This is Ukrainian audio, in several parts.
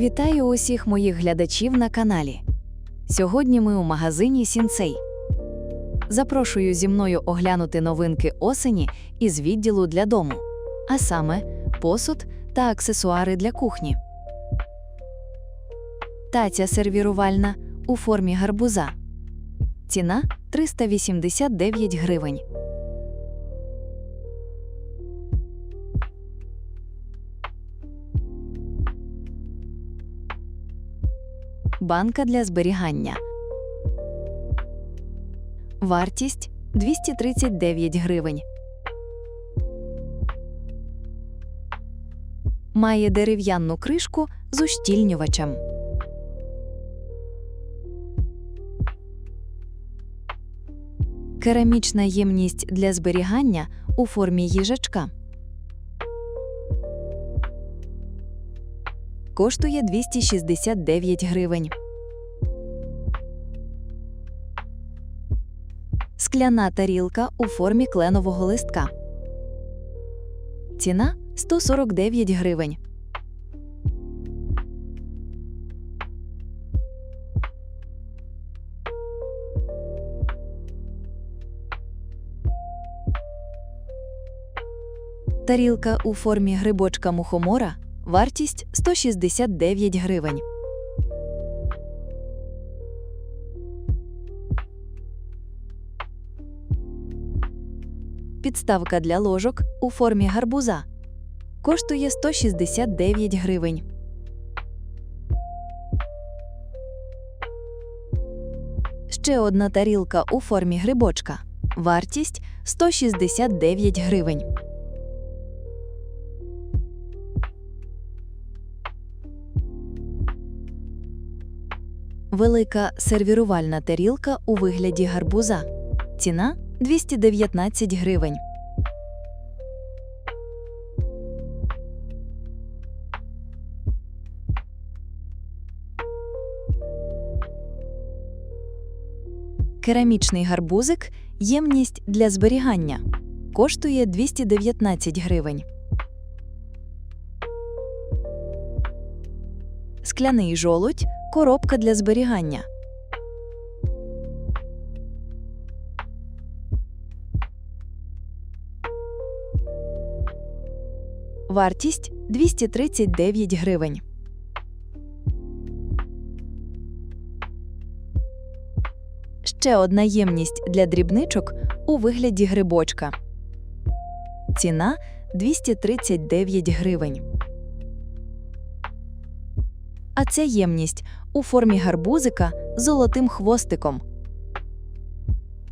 Вітаю усіх моїх глядачів на каналі. Сьогодні ми у магазині Сінцей. Запрошую зі мною оглянути новинки осені із відділу для дому, а саме посуд та аксесуари для кухні. Таця сервірувальна у формі гарбуза. Ціна 389 гривень. Банка для зберігання. Вартість 239 гривень. Має дерев'яну кришку з ущільнювачем. Керамічна ємність для зберігання у формі їжачка. Коштує 269 гривень. Скляна тарілка у формі кленового листка. Ціна 149 гривень. Тарілка у формі грибочка мухомора. Вартість 169 гривень. Підставка для ложок у формі гарбуза. Коштує 169 гривень. Ще одна тарілка у формі грибочка. Вартість 169 гривень. Велика сервірувальна тарілка у вигляді гарбуза. Ціна 219 гривень. Керамічний гарбузик ємність для зберігання. Коштує 219 гривень. Скляний жолудь коробка для зберігання. Вартість 239 гривень. Ще одна ємність для дрібничок у вигляді грибочка. Ціна 239 гривень. А ця ємність у формі гарбузика з золотим хвостиком.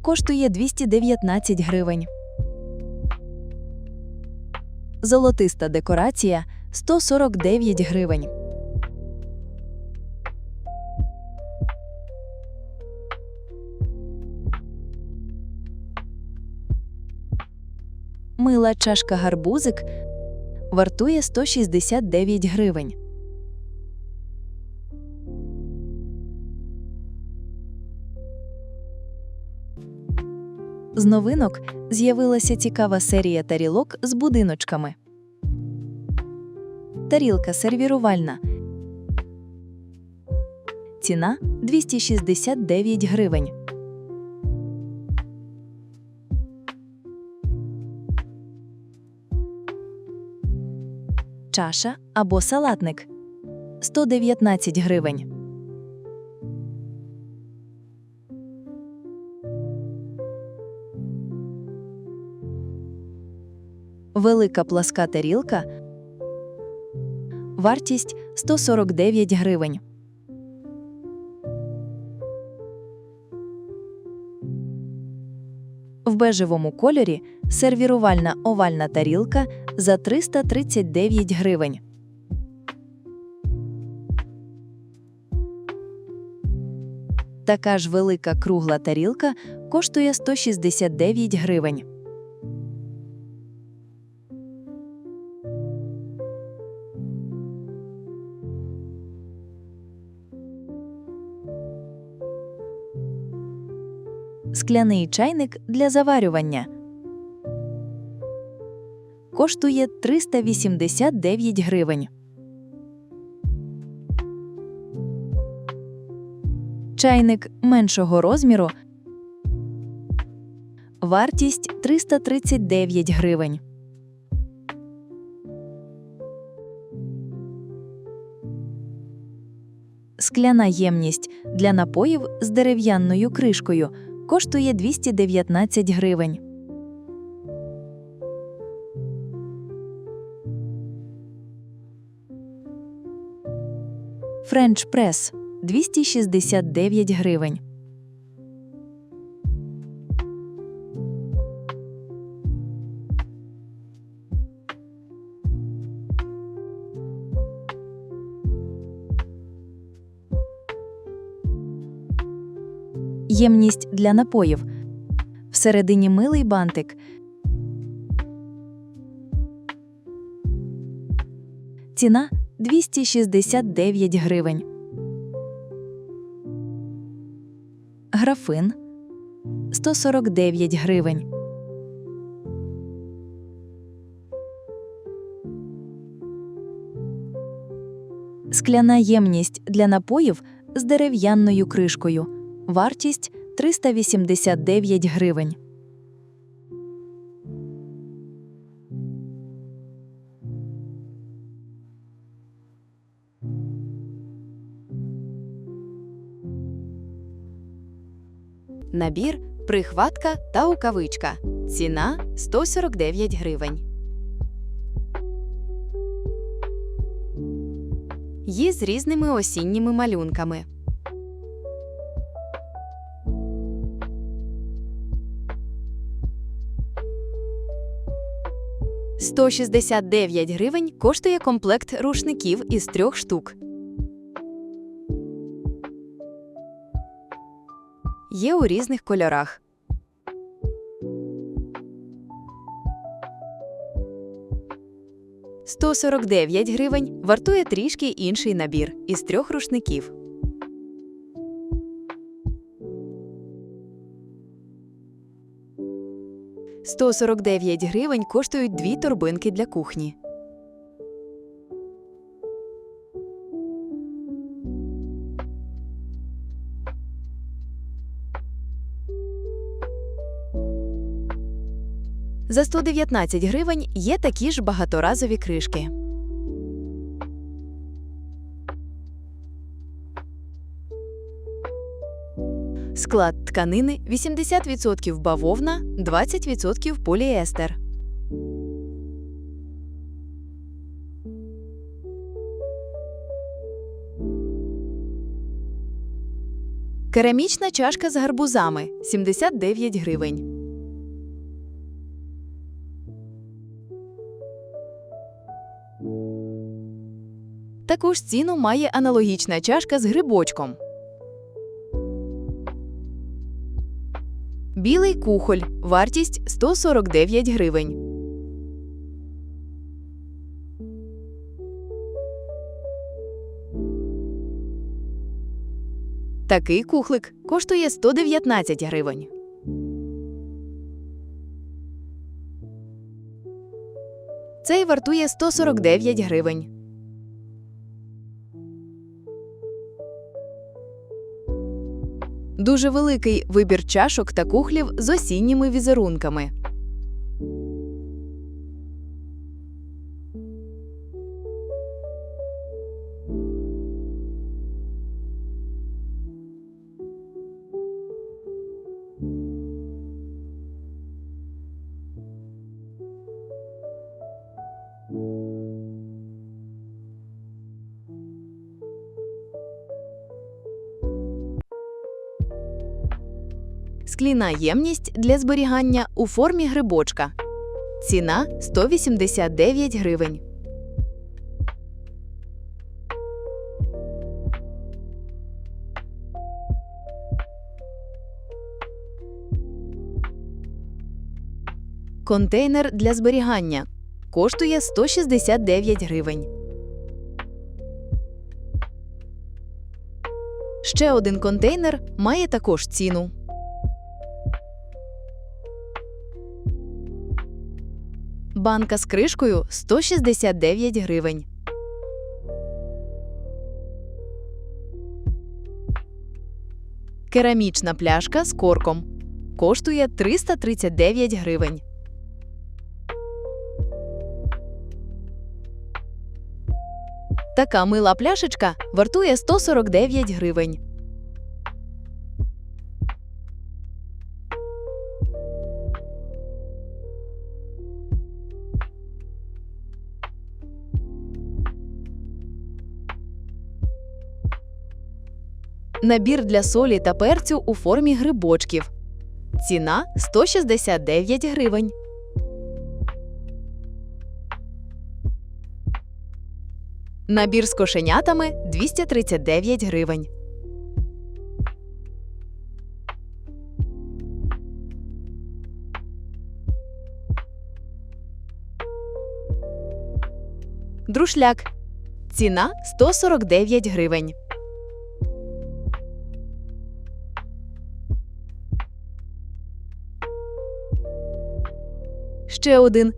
Коштує 219 гривень. Золотиста декорація 149 гривень. Мила чашка гарбузик вартує 169 гривень. З новинок з'явилася цікава серія тарілок з будиночками. Тарілка сервірувальна. Ціна 269 гривень. Чаша або салатник 119 гривень. Велика пласка тарілка. Вартість 149 гривень. В бежевому кольорі сервірувальна овальна тарілка за 339 гривень. Така ж велика кругла тарілка коштує 169 гривень. Скляний чайник для заварювання. Коштує 389 гривень. Чайник меншого розміру. Вартість 339 гривень. Скляна ємність для напоїв з дерев'яною кришкою коштує 219 гривень. Френч прес 269 гривень. Ємність для напоїв. Всередині милий бантик. Ціна 269 гривень. Графин 149 гривень. Скляна ємність для напоїв з дерев'яною кришкою. Вартість 389 гривень. Набір, прихватка та рукавичка. Ціна 149 гривень. Є з різними осінніми малюнками. Сто шістдесят дев'ять гривень коштує комплект рушників із трьох штук. Є у різних кольорах. Сто сорок дев'ять гривень вартує трішки інший набір із трьох рушників. Сто сорок дев'ять гривень коштують дві торбинки для кухні. За 119 гривень є такі ж багаторазові кришки. Склад тканини 80% бавовна, 20% поліестер. Керамічна чашка з гарбузами 79 гривень. Таку ж ціну має аналогічна чашка з грибочком. Білий кухоль. Вартість 149 гривень. Такий кухлик коштує 119 гривень. Цей вартує 149 гривень. Дуже великий вибір чашок та кухлів з осінніми візерунками. Скляна ємність для зберігання у формі грибочка. Ціна 189 гривень. Контейнер для зберігання коштує 169 гривень. Ще один контейнер має також ціну. Банка з кришкою 169 гривень. Керамічна пляшка з корком. Коштує 339 гривень. Така мила пляшечка вартує 149 гривень. Набір для солі та перцю у формі грибочків. Ціна 169 гривень. Набір з кошенятами 239 гривень. Друшляк. Ціна 149 гривень. Ще один.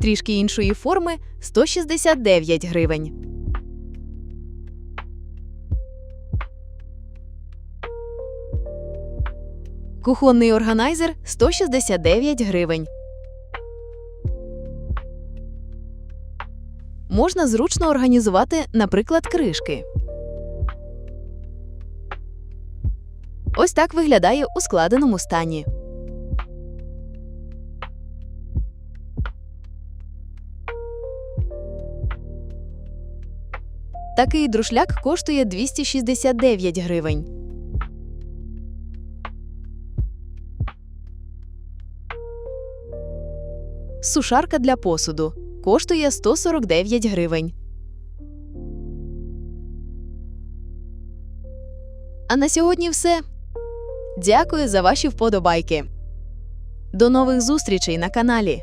Трішки іншої форми 169 гривень. Кухонний органайзер 169 гривень. Можна зручно організувати, наприклад, кришки. Ось так виглядає у складеному стані. Такий друшляк коштує 269 гривень. Сушарка для посуду коштує 149 гривень. А на сьогодні все. Дякую за ваші вподобайки. До нових зустрічей на каналі.